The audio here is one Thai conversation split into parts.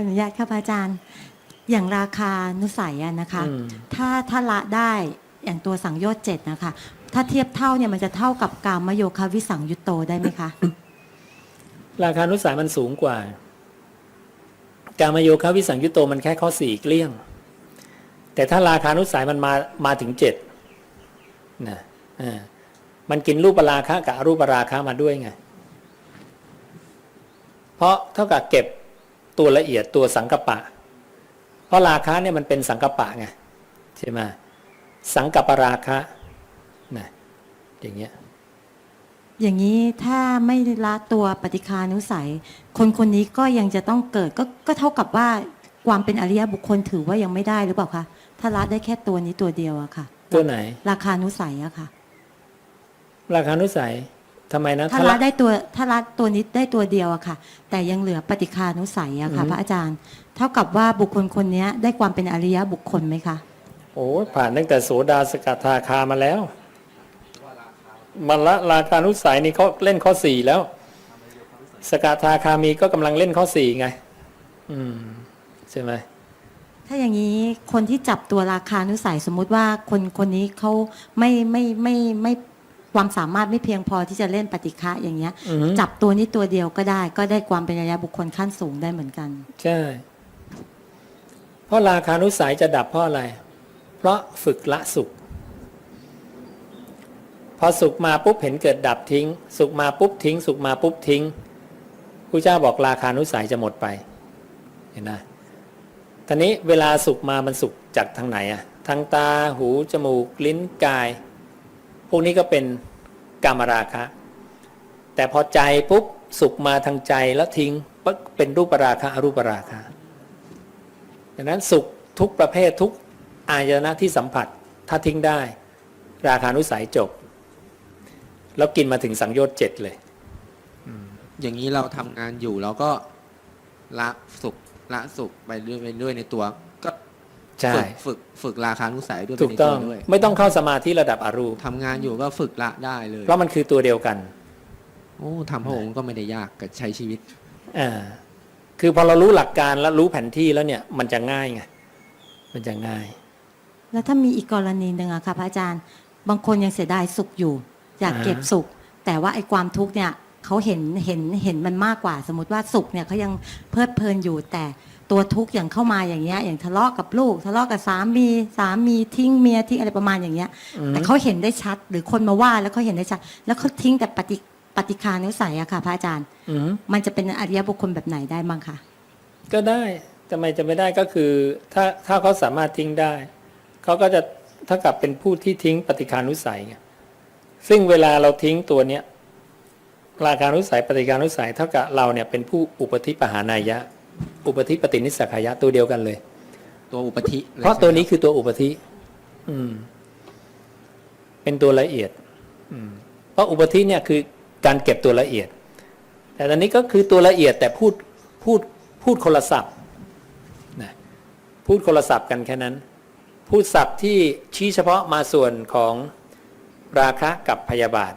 ออนุญาตค่ะพระอาจารย์ อย่างราคานุสัยอะนะคะ อืม ถ้าถ้าละได้อย่างตัวสังโยชน์เจ็ดนะคะ ถ้าเทียบเท่าเนี่ยมันจะเท่ากับกามโยคาวิสังยุตโตได้ไหมคะ ราคานุสัยมันสูงกว่า การมโยคะวิสังยุตโตมันแค่ข้อสี่เกลี้ยง แต่ถ้าราคานุสัยมันมามาถึงเจ็ดนะอ่ามันกินรูปราคะกับอรูปราคะมาด้วยไง เพราะเท่ากับเก็บ ตัวละเอียดตัวสังกปะ เพราะราคะเนี่ยมันเป็นสังกปะไงใช่ไหมสังกปราคะนะอย่างเงี้ยอย่างนี้ถ้าไม่ละตัวปฏิคานุสัย คนคนนี้ก็ยังจะต้องเกิดก็ก็เท่ากับว่าความเป็นอริยบุคคลถือว่ายังไม่ได้หรือเปล่าคะถ้าละได้แค่ตัวนี้ตัวเดียวอะค่ะ ตัวไหน ราคานุสัยอะค่ะ ราคานุสัย ทำไมนะถ้าถ้าละละได้ตัวถ้าละตัวนี้ได้ตัวเดียวอะค่ะ แต่ยังเหลือปฏิคานุสัยอะค่ะอือฮึพระอาจารย์ เท่ากับว่าบุคคลคนนี้ได้ความเป็นอริยบุคคลไหมคะโอ้ยผ่านตั้งแต่โสดาสกัทาคามาแล้วมาละราคานุสัยนี่เขาเล่นข้อสี่แล้ว สกัทาคามีก็กำลังเล่นข้อสี่ไง อืมใช่ไหมถ้าอย่างนี้คนที่จับตัวราคานุสัยสมมุติว่าคนคนนี้เขาไม่ไม่ไม่ไม่ ความสามารถไม่เพียงพอที่จะเล่นปฏิฆะอย่างเงี้ย อือฮึ จับตัวนี้ตัวเดียวก็ได้ ก็ได้ความเป็นอริยบุคคลขั้นสูงได้เหมือนกัน ใช่ เพราะราคานุสัยจะดับเพราะอะไร เพราะฝึกละสุข พอสุขมาปุ๊บเห็นเกิดดับทิ้ง สุขมาปุ๊บทิ้ง สุขมาปุ๊บทิ้งพระเจ้าบอกราคานุสัยจะหมดไป เห็นไหมตอนนี้เวลาสุขมามันสุขจากทางไหนอะทางตาหูจมูก ลิ้นกาย พวกนี้ก็เป็นกามราคะ แต่พอใจปุ๊บสุขมาทางใจแล้วทิ้งเป็นรูปราคะอรูปราคะดังนั้นสุขทุกประเภททุกอายนะที่สัมผัสถ้าทิ้งได้ ราคานุสัยจบ แล้วกินมาถึงสังโยชน์เจ็ดเลยอย่างนี้เราทำงานอยู่เราก็ละสุขละสุขไปเรื่อยไปเรื่อยในตัว ใช่ ฝึกฝึกฝึกราคานุสัยด้วยไปถูกในต้ตัอวงด้วยไม่ต้องเข้าสมาธิระดับอรูป ทำงานอยู่ก็ฝึกละได้เลยเพราะมันคือตัวเดียวกันโอ้ทำพระองค์ก็ไม่ได้ยากกับใช้ชีวิต อ่าคือพอเรารู้หลักการแล้วรู้แผนที่แล้วเนี่ยมันจะง่ายไงมันจะง่าย แล้วถ้ามีอีกกรณีหนึ่งอะค่ะพระอาจารย์ บางคนยังเสียดายสุขอยู่ อยากอ่าเก็บสุข แต่ว่าไอ้ความทุกข์เนี่ยเขาเห็นเห็นเห็นมันมากกว่า สมมติว่าสุขเนี่ยเขายังเพลิดเพลินอยู่แต่ ตัวทุกข์อย่างเข้ามาอย่างเงี้ย อย่างทะเลาะกับลูก ทะเลาะกับสามีสามีทิ้งเมียทิ้งอะไรประมาณอย่างเงี้ยอืมแต่เขาเห็นได้ชัดหรือคนมาว่าแล้วเขาเห็นได้ชัด แล้วเขาทิ้งแต่ปฏิปฏิคานุสัยอะค่ะ พระอาจารย์อืมมันจะเป็นอริยบุคคลแบบไหนได้บ้างคะก็ได้ทำไมจะไม่ได้ก็คือ ถ้าถ้าเขาสามารถทิ้งได้เขาก็จะเท่ากับเป็นผู้ที่ทิ้งปฏิคานุสัยไงซึ่งเวลาเราทิ้งตัวเนี้ยราคานุสัยปฏิคานุสัยเท่ากับเราเนี่ยเป็นผู้อุปธิปหานายะ อุปธิปฏินิสสขายะตัวเดียวกันเลย ตัวอุปธิลยเพราะใช่ไหมตัวนี้คือตัวอุปธิอืม เป็นตัวละเอียด อืม เพราะอุปธิเนี่ยคือการเก็บตัวละเอียด แต่ตอนนี้ก็คือตัวละเอียดแต่พูดพูดพูดคนละศัพท์นะพูดคนละศัพท์กันแค่นั้น พูดศัพท์ที่ชี้เฉพาะมาส่วนของราคะกับพยาบาท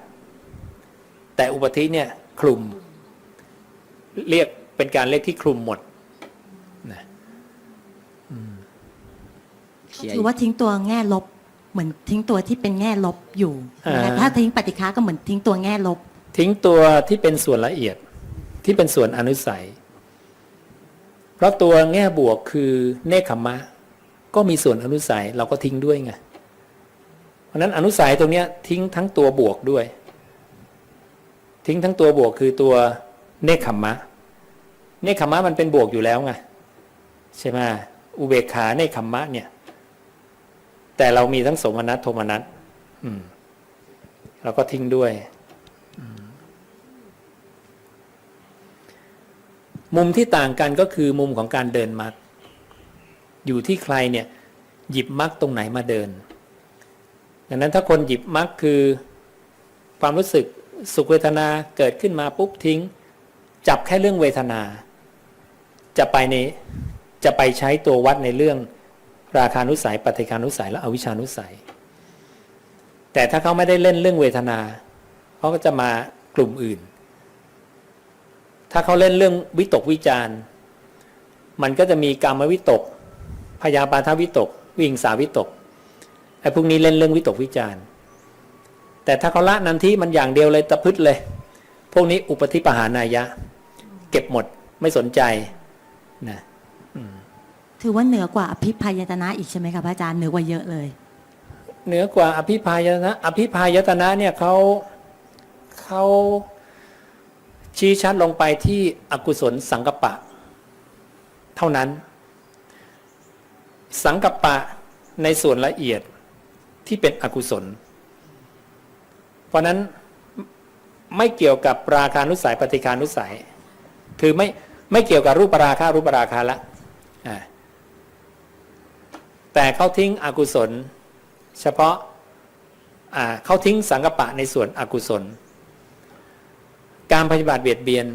แต่อุปธิเนี่ยคลุม เรียกเป็นการเรียกที่คลุมหมด นะ เคลียร์ ถือว่าทิ้งตัวแง่ลบ เหมือนทิ้งตัวที่เป็นแง่ลบอยู่นะคะอ่า ถ้าทิ้งปฏิฆาก็เหมือนทิ้งตัวแง่ลบ ทิ้งตัวที่เป็นส่วนละเอียดที่เป็นส่วนอนุสัย เพราะตัวแง่บวกคือเนคขมมะ ก็มีส่วนอนุสัยเราก็ทิ้งด้วยไงเพราะฉะนั้นอนุสัยตรงเนี้ยทิ้งทั้งตัวบวกด้วย ทิ้งทั้งตัวบวกคือตัวเนคขมมะ เนคขมมะมันเป็นบวกอยู่แล้วไงใช่ไหมอุเบกขาเนคขมมะเนี่ย แต่เรามีทั้งสมนัตโทมนัตเราก็ทิ้งด้วย มุมที่ต่างกันก็คือมุมของการเดินมรรคอยู่ที่ใครเนี่ย หยิบมรรคตรงไหนมาเดิน ดังนั้นถ้าคนหยิบมรรคคือความรู้สึกสุขเวทนาเกิดขึ้นมาปุ๊บทิ้ง จับแค่เรื่องเวทนา จะไปในจะไปใช้ตัววัดในเรื่อง ราคานุสัยปฏิคานุสัยและอวิชานุสัย แต่ถ้าเขาไม่ได้เล่นเรื่องเวทนาเขาก็จะมากลุ่มอื่น ถ้าเขาเล่นเรื่องวิตกวิจารมันก็จะมีกรรมวิตกพยาบาทวิตก วิงสาวิตกไอ้พวกนี้เล่นเรื่องวิตกวิจารแต่ถ้าเขาละนันที่มันอย่างเดียวเลยตะพึดเลย พวกนี้อุปธิปหานายะ เก็บหมดไม่สนใจนะ ถือว่าเหนือกว่าอภิพายตนะอีกใช่ไหมคะพระอาจารย์เหนือกว่าเยอะเลย เหนือกว่าอภิพายตนะอภิพายตนะเนี่ยเขาเขาชี้ชัดลงไปที่อกุศลสังกปะ เท่านั้น สังกปะในส่วนละเอียดที่เป็นอกุศล เพราะนั้นไม่เกี่ยวกับราคานุสัยปฏิคานุสัย คือไม่ไม่เกี่ยวกับรูปราคารูปราคาละอ่า แต่เขาทิ้งอกุศล เฉพาะเขาทิ้งสังกปะในส่วนอกุศล การปฏิบัติเบียดเบียน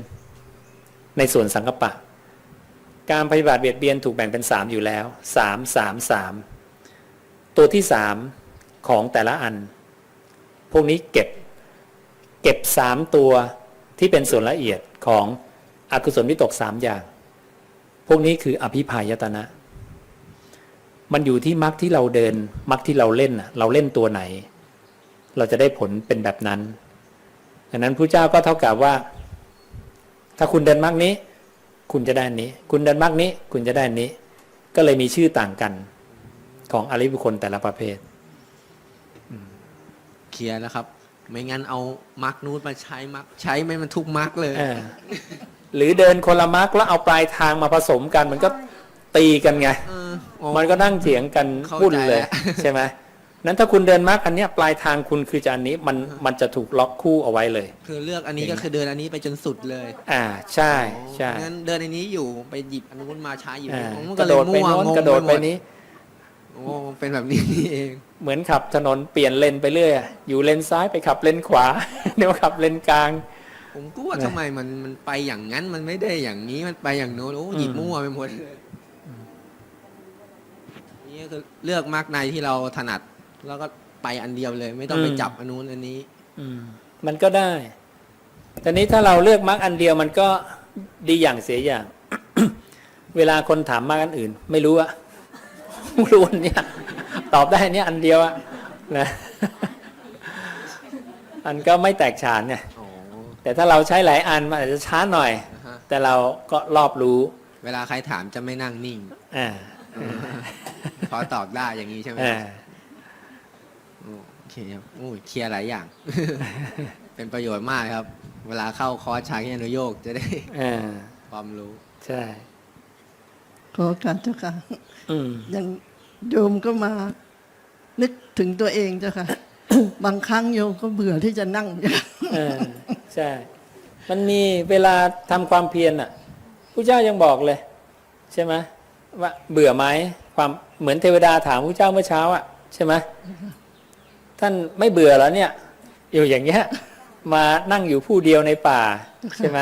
ในส่วนสังกปะ การปฏิบัติเบียดเบียนถูกแบ่งเป็นสามอยู่แล้วสามสามสามตัวที่สามของแต่ละอัน พวกนี้เก็บเก็บสามตัวที่เป็นส่วนละเอียดของอกุศลวิตกสามอย่าง พวกนี้คืออภิพายตนะ มันอยู่ที่มรรคที่เราเดินมรรคที่เราเล่นน่ะเราเล่นตัวไหน เราจะได้ผลเป็นแบบนั้นดังนั้นพระเจ้าก็เท่ากับว่า ถ้าคุณเดินมรรคนี้ คุณจะได้อันนี้ คุณเดินมรรคนี้ คุณจะได้อันนี้ ก็เลยมีชื่อต่างกัน ของอริยบุคคลแต่ละประเภทเคลียร์แล้วครับ ไม่งั้นเอามาร์กนูดมาใช้มาร์กใช้ไม่มันทุกมาร์กเลยเออหรือเดินคนละมรรคแล้วเอาปลายทางมาผสมกัน มันก็ตีกันไงเออโอ้ มันก็นั่งเถียงกันเข้าใจวุ่นเลยแล้วใช่ไหมนั้นถ้าคุณเดินมรรคอันเนี้ยปลายทางคุณคือจะอันนี้มันมันจะถูกล็อกคู่เอาไว้เลย คือเลือกอันนี้ก็คือเดินอันนี้ไปจนสุดเลย อ่าใช่ใช่งั้นเดินอันนี้อยู่ไปหยิบอันนู้นมาใช้อยู่อ่ามันกก็ระเลโดยดไปมั่วโน้นงงกระโดดไปหมนี้โอ้เป็นแบบนี้นี่เองเหมือนขับถนนเปลี่ยนเลนไปเรื่อยอยู่เลนซ้ายไปขับเลนขวาเดี๋ยวขับเลนกลาง ผมก็ว่าเนี่ยทำไมมันมันไปอย่างนั้นมันไม่ได้อย่างนี้มันไปอย่างโน้นโอ้หยิบอืมมั่วไปหมดเลยนี่ คือเลือกมาร์กในที่เราถนัด แล้วก็ไปอันเดียวเลย ไม่ต้องไปจับอันนู้นอันนี้ อืม มันก็ได้แต่นี้ถ้าเราเลือกมรรคอันเดียวมันก็ดีอย่างเสียอย่าง เวลาคนถามมรรคอันอื่น ไม่รู้อะรู้อันเนี้ยตอบได้อันเนี้ยอันเดียวอะนะอันก็ไม่แตกฉานเนี่ยอ๋อแต่ถ้าเราใช้หลายอันมันอาจจะช้าหน่อยนะฮะแต่เราก็รอบรู้ เวลาใครถามจะไม่นั่งนิ่ง อ่า พอตอบได้อย่างนี้ใช่ไหมอ่าโอเคครับโอ้ยเคลียร์หลายอย่าง เป็นประโยชน์มากครับ เวลาเข้าคอร์สชาคิอนุโยกจะได้อ่าความรู้ ใช่ขอโอกาสเจ้าค่ะอืมอย่างโยมก็มา นึกถึงตัวเองเจ้าค่ะ บางครั้งโยมก็เบื่อที่จะนั่งเออใช่ มันมีเวลาทำความเพียรอะพระเจ้ายังบอกเลย ใช่ไหม ว่าเบื่อไหมความเหมือนเทวดาถามพระเจ้าเมื่อเช้าอะใช่ไหมท่านไม่เบื่อแล้วเนี่ย อยู่อย่างเงี้ย มานั่งอยู่ผู้เดียวในป่าใช่ไหม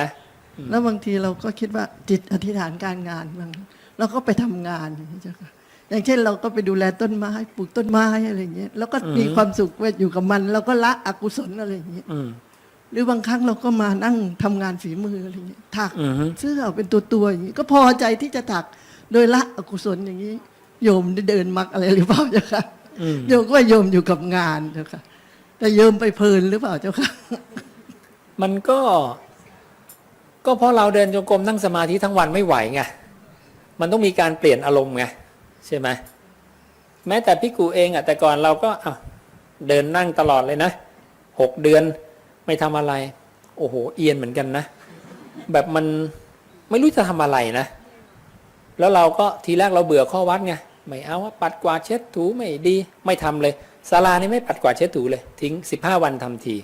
แล้วบางทีเราก็คิดว่าจิตอธิษฐานการงานบางเราก็ไปทำงานอย่างนี้เจ้าค่ะอย่างเช่นเราก็ไปดูแลต้นไม้ปลูกต้นไม้อะไรอย่างเงี้ยแล้วก็มีความสุขว่าอยู่กับมัน เราก็ละอกุศลอะไรอย่างเงี้ยอืมหรือบางครั้งเราก็มานั่งทำงานฝีมืออะไรอย่างเงี้ยถักอืมฮึเสื้อเป็นตัวตัวๆอย่างนี้ก็พอใจที่จะถัก โดยละอกุศลอย่างนี้ โยมได้เดินมักอะไรหรือเปล่าเจ้าค่ะอืมโยมก็ว่าโยมอยู่กับงานเจ้าค่ะ แต่โยมไปเพลินหรือเปล่าเจ้าค่ะ มันก็ ก็เพราะเราเดินจงกรมนั่งสมาธิทั้งวันไม่ไหวไงมันต้องมีการเปลี่ยนอารมณ์ไงใช่ไหมแม้แต่พี่กูเองอะแต่ก่อนเราก็อะเดินนั่งตลอดเลยนะหกเดือนไม่ทำอะไร โอ้โห เอียนเหมือนกันนะ แบบมันไม่รู้จะทำอะไรนะ แล้วเราก็ทีแรกเราเบื่อข้อวัดไงไม่เอาว่าปัดกวาดเช็ดถูไม่ดีไม่ทำเลยศาลานี่ไม่ปัดกวาดเช็ดถูเลย ทิ้งสิบห้าวันทำที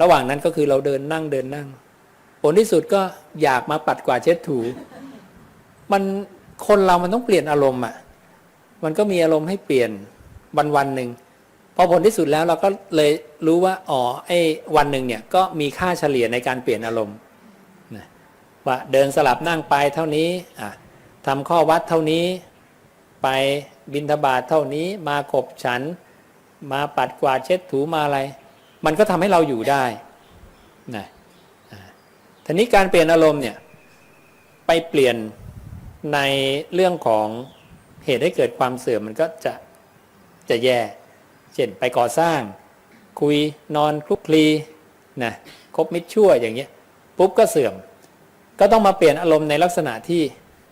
ระหว่างนั้นก็คือเราเดินนั่งเดินนั่ง ผลที่สุดก็อยากมาปัดกวาดเช็ดถู มันคนเรามันต้องเปลี่ยนอารมณ์อะมันก็มีอารมณ์ให้เปลี่ยนวันวันหนึ่งพอผลที่สุดแล้วเราก็เลยรู้ว่าอ๋อไอ้วันหนึ่งเนี่ยก็มีค่าเฉลี่ยในการเปลี่ยนอารมณ์ว่าเดินสลับนั่งไปเท่านี้อะ ทำข้อวัดเท่านี้ ไปบินทบาทเท่านี้ มาขบฉัน มาปัดกวาดเช็ดถูมาอะไร มันก็ทำให้เราอยู่ได้นะอ่าทีนี้การเปลี่ยนอารมณ์เนี่ย ไปเปลี่ยนในเรื่องของเหตุให้เกิดความเสื่อมมันก็จะจะแย่ เช่นไปก่อสร้าง คุยนอนคลุกคลีนะคบมิตรชั่วอย่างเงี้ยปุ๊บก็เสื่อม ก็ต้องมาเปลี่ยนอารมณ์ในลักษณะที่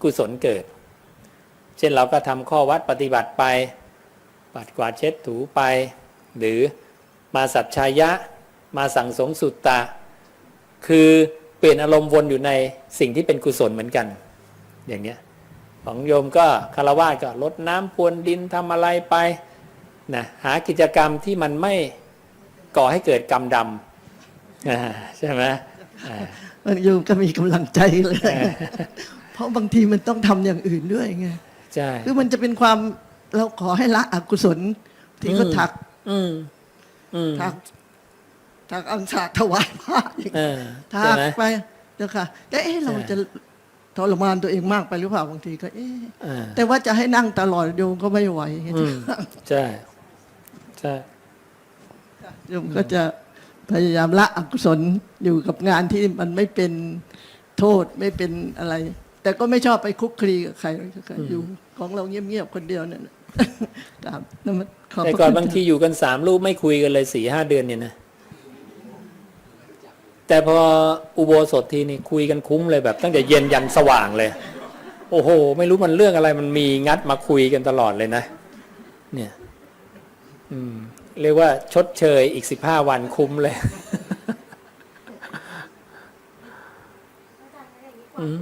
กุศลเกิด เช่นเราก็ทำข้อวัดปฏิบัติไป ปัดกวาดเช็ดถูไป หรือมาสัจชายะ มาสั่งสมสุตตะ คือเปลี่ยนอารมณ์วนอยู่ในสิ่งที่เป็นกุศลเหมือนกัน อย่างเนี้ยของโยมก็คารวะก็ลดน้ำพรวนดินทำอะไรไปนะหากิจกรรมที่มันไม่ก่อให้เกิดกรรมดำอ่าใช่ไหมอ่ามันโยมก็มีกำลังใจเลยเพ ราะบางทีมันต้องทำอย่างอื่นด้วยไงใช่คือมันจะเป็นความเราขอให้ละอกุศล ที่เขาอืมถักอืมอืมถักถักอังสาถวายพระอย่างเอเงี้ยอถัใช่กไหมไปเจ้าค่ะแต่เอ๊ะเราใช่จะทรมานตัวเองมากไปหรือเปล่าบางทีก็ เอ๊ะอ่าแต่ว่าจะให้นั่งตลอดโยมก็ไม่ไหวอืมใช่ใช่โยมก็จะพยายามละอกุศลอยู่กับงานที่มันไม่เป็นโทษไม่เป็นอะไร แต่ก็ไม่ชอบไปคุกคลีกับใครหรอกเจ้าค่ะอยู่ของเราเงียบๆคนเดียวเนี่ยนะครับนั่นมันขอบแต่พระก่อนคุณบางทีอยู่กันสามรูปไม่คุยกันเลยสี่ห้าเดือนเนี่ยนะแต่พออุโบสถทีนี่คุยกันคุ้มเลยแบบ ตั้งแต่เย็นยันสว่างเลย โอ้โห ไม่รู้มันเรื่องอะไรมันมีงัดมาคุยกันตลอดเลยนะ เนี่ย อืม เรียกว่าชดเชยอีกสิบห้าวันคุ้มเลย อืม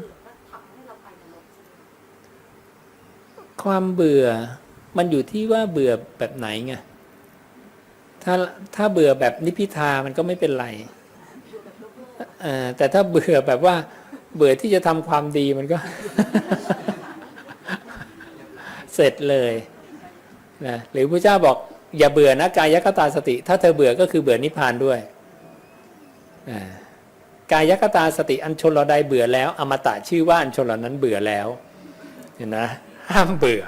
ความเบื่อมันอยู่ที่ว่าเบื่อแบบไหนไงถ้าถ้าเบื่อแบบนิพิทามันก็ไม่เป็นไรอ่อแต่ถ้าเบื่อแบบว่า เบื่อที่จะทำความดีมันก็ เสร็จเลยนะหรือพระเจ้าบอก อย่าเบื่อนะกายคตาสติ ถ้าเธอเบื่อก็คือเบื่อนิพพานด้วยอ่ากายคตาสติอันชนเราใดเบื่อแล้ว อมตะชื่อว่าอันชนเหล่านั้นเบื่อแล้วเห็นนะ ห้ามเบื่อ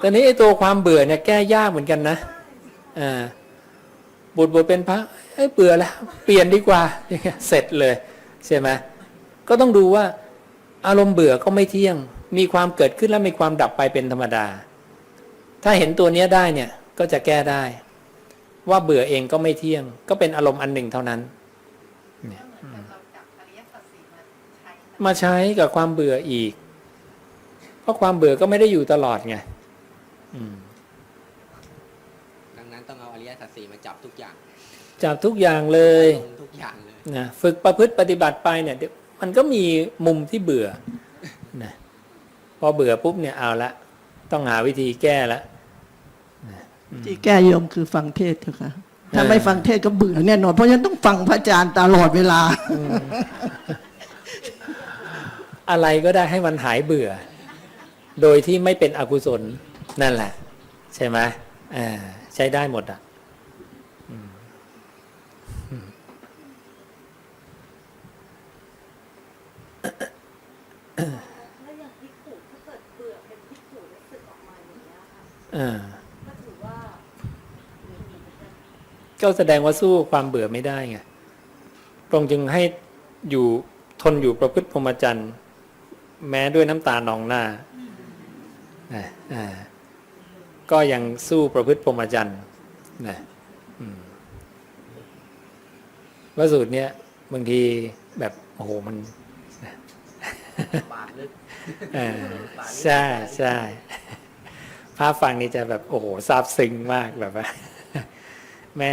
ตอนนี้ไอ้ตัวความเบื่อเนี่ยแก้ยากเหมือนกันนะอ่าบุตรบวชเป็นพระเอ้ยเบื่อแล้ว เปลี่ยนดีกว่าอย่างเงี้ยเสร็จเลยใช่ไหมก็ต้องดูว่า อารมณ์เบื่อก็ไม่เที่ยง มีความเกิดขึ้นและมีความดับไปเป็นธรรมดา ถ้าเห็นตัวเนี้ยได้เนี่ยก็จะแก้ได้ ว่าเบื่อเองก็ไม่เที่ยง ก็เป็นอารมณ์อันหนึ่งเท่านั้น มาใช้กับความเบื่ออีก เพราะความเบื่อก็ไม่ได้อยู่ตลอดไงอืมดังนั้นต้องเอาอริยสัจสี่มาจับทุกอย่าง จับทุกอย่างเลยลงทุกอย่างเลยนะฝึกประพฤติปฏิบัติไปเนี่ยเดี๋ยวมันก็มีมุมที่เบื่อนะพอเบื่อปุ๊บเนี่ยเอาละต้องหาวิธีแก้ละที่แก้โยมคือฟังเทศน์เถอะค่ะถ้าเออไม่ฟังเทศน์ก็เบื่อแน่นอนเพราะฉะนั้นต้องฟังพระอาจารย์ตลอดเวลา อะไรก็ได้ให้มันหายเบื่อ โดยที่ไม่เป็นอกุศลนั่นแหละ ใช่ไหมอ่าใช้ได้หมดอะอืมอืมอ่าก็แสดงว่าสู้ความเบื่อไม่ได้ไงตรงจึงให้อยู่ทนอยู่ประพฤติพรหมจรรย์ แม้ด้วยน้ำตานองหน้า ก็ยังสู้ประพฤติพรหมจรรย์นะว่าสูตรเนี้ยบางทีแบบโอ้โหมันใช่ใช่ภาพฟังนี่จะแบบโอ้โหซาบซึ้งมากแบบว่าแม้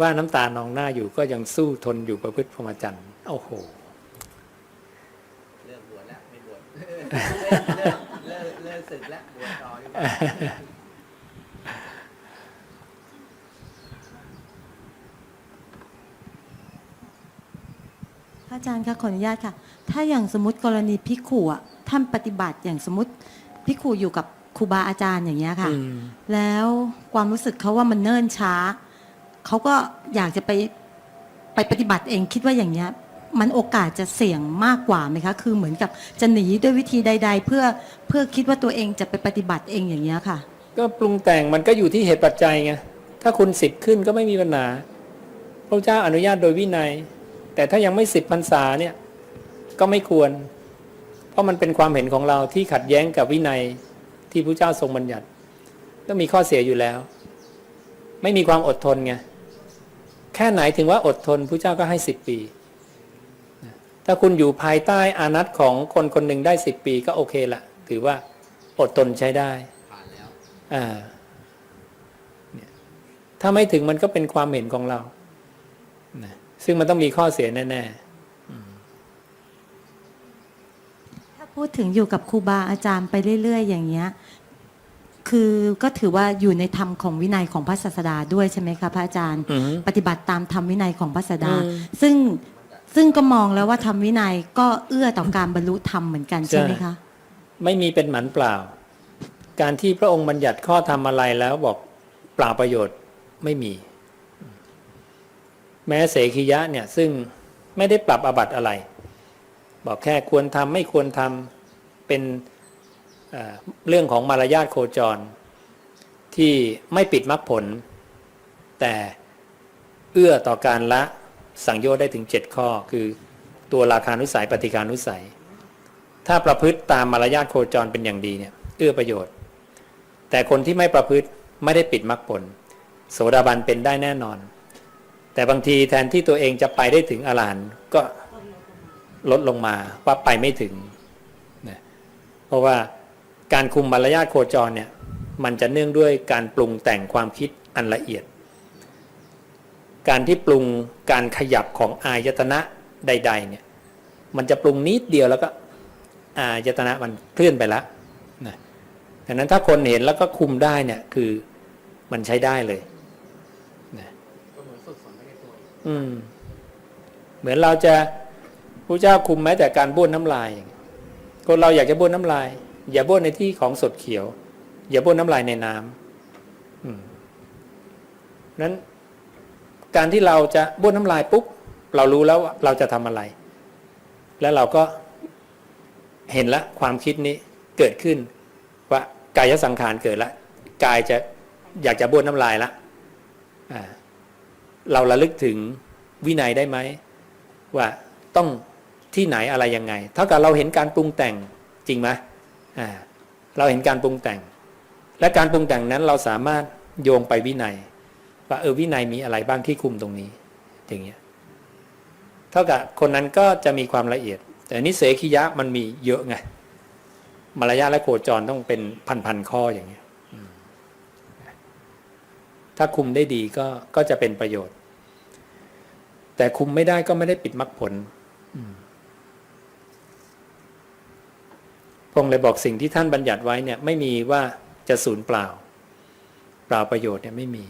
ว่าน้ำตานองหน้าอยู่ก็ยังสู้ทนอยู่ประพฤติพรหมจรรย์โอ้โห เลิกบวชแล้วไม่บวช เลิกเลิกเลิกศึกแล้วบวชต่อดีกว่าพระอาจารย์คะขออนุญาตค่ะ ถ้าอย่างสมมติกรณีพิกขุอะท่านปฏิบัติอย่างสมมติพิกขุอยู่กับครูบาอาจารย์อย่างเงี้ยค่ะ อืม แล้วความรู้สึกเขาว่ามันเนิ่นช้า เขาก็อยากจะไปไปปฏิบัติเองคิดว่าอย่างเงี้ย มันโอกาสจะเสี่ยงมากกว่าไหมคะ คือเหมือนกับจะหนีด้วยวิธีใด ๆ เพื่อเพื่อคิดว่าตัวเองจะไปปฏิบัติเองอย่างเงี้ยค่ะ ก็ปรุงแต่งมันก็อยู่ที่เหตุปัจจัยไงถ้าคุณสิบขึ้นก็ไม่มีปัญหาพระเจ้าอนุญาตโดยวินัย แต่ถ้ายังไม่สิบพรรษาเนี่ยก็ไม่ควร เพราะมันเป็นความเห็นของเราที่ขัดแย้งกับวินัยที่พระเจ้าทรงบัญญัติก็มีข้อเสียอยู่แล้ว ไม่มีความอดทนไงแค่ไหนถึงว่าอดทนพระเจ้าก็ให้สิบปี ถ้าคุณอยู่ภายใต้อานัตของคนคนหนึ่งได้สิบปีก็โอเคละถือว่าอดทนใช้ได้ผ่านแล้วอ่าเนี่ยถ้าไม่ถึงมันก็เป็นความเห็นของเรานะซึ่งมันต้องมีข้อเสียแน่ถ้าพูดถึงอยู่กับครูบาอาจารย์ไปเรื่อย ๆ อย่างเงี้ย คือก็ถือว่าอยู่ในธรรมของวินัยของพระศาสดาด้วยใช่ไหมคะพระอาจารย์ๆอือฮึปฏิบัติตามธรรมวินัยของพระศาสดาอืมซึ่ง ซึ่งก็มองแล้วว่าธรรมวินัยก็เอื้อต่อการบรรลุธรรมเหมือนกันใช่ไหมคะ ไม่มีเป็นหมันเปล่า การที่พระองค์บัญญัติข้อทำอะไรแล้วบอกเปล่าประโยชน์ไม่มี แม้เสขียะเนี่ยซึ่งไม่ได้ปรับอบัติอะไร บอกแค่ควรทำไม่ควรทำเป็นเรื่องของมารยาทโคจร ที่ไม่ปิดมรรคผล แต่เอื้อต่อการละ สังโยชน์ได้ถึง 7 ข้อ คือตัวราคานุสัยปฏิการนุสัย ถ้าประพฤติตามมารยาทโคจรเป็นอย่างดีเนี่ยเอื้อประโยชน์ แต่คนที่ไม่ประพฤติไม่ได้ปิดมรรคผล โสดาบันเป็นได้แน่นอน แต่บางทีแทนที่ตัวเองจะไปได้ถึงอรหันต์ก็ลดลงมาว่าไปไม่ถึงนะเพราะว่าการคุมมารยาทโคจรเนี่ยมันจะเนื่องด้วยการปรุงแต่งความคิดอันละเอียด การที่ปรุงการขยับของอายตนะใด ๆ เนี่ย มันจะปรุงนิดเดียวแล้วก็อายตนะมันเคลื่อนไปแล้วนะดังนั้นถ้าคนเห็นแล้วก็คุมได้เนี่ยคือมันใช้ได้เลยนะเหมือนฝึกฝนไปในตัวอืม เหมือนเราจะพระเจ้าคุมแม้แต่การบ้วนน้ำลาย คนเราอยากจะบ้วนน้ำลาย อย่าบ้วนในที่ของสดเขียว อย่าบ้วนน้ำลายในน้ำนั้น การที่เราจะบ้วนน้ำลายปุ๊บเรารู้แล้วเราจะทำอะไร แล้วเราก็เห็นละความคิดนี้เกิดขึ้น ว่ากายสังขารเกิดละกายจะอยากจะบ้วนน้ำลายละเราระลึกถึงวินัยได้ไหมว่าต้องที่ไหนอะไรยังไง เท่ากับเราเห็นการปรุงแต่งจริงไหมเราเห็นการปรุงแต่ง และการปรุงแต่งนั้นเราสามารถโยงไปวินัย ว่าเออวินัยมีอะไรบ้างที่คุมตรงนี้ อย่างเงี้ยเท่ากับคนนั้นก็จะมีความละเอียด แต่นนี้เสขียะมันมีเยอะไงมารยาและโคจรต้องเป็นพันๆข้ออย่างเงี้ยถ้าคุมได้ดีก็ก็จะเป็นประโยชน์ แต่คุมไม่ได้ก็ไม่ได้ปิดมรรคผลพงค์เลยบอกสิ่งที่ท่านบัญญัติไว้เนี่ย ไม่มีว่าจะสูญเปล่า เปล่าประโยชน์เนี่ยไม่มี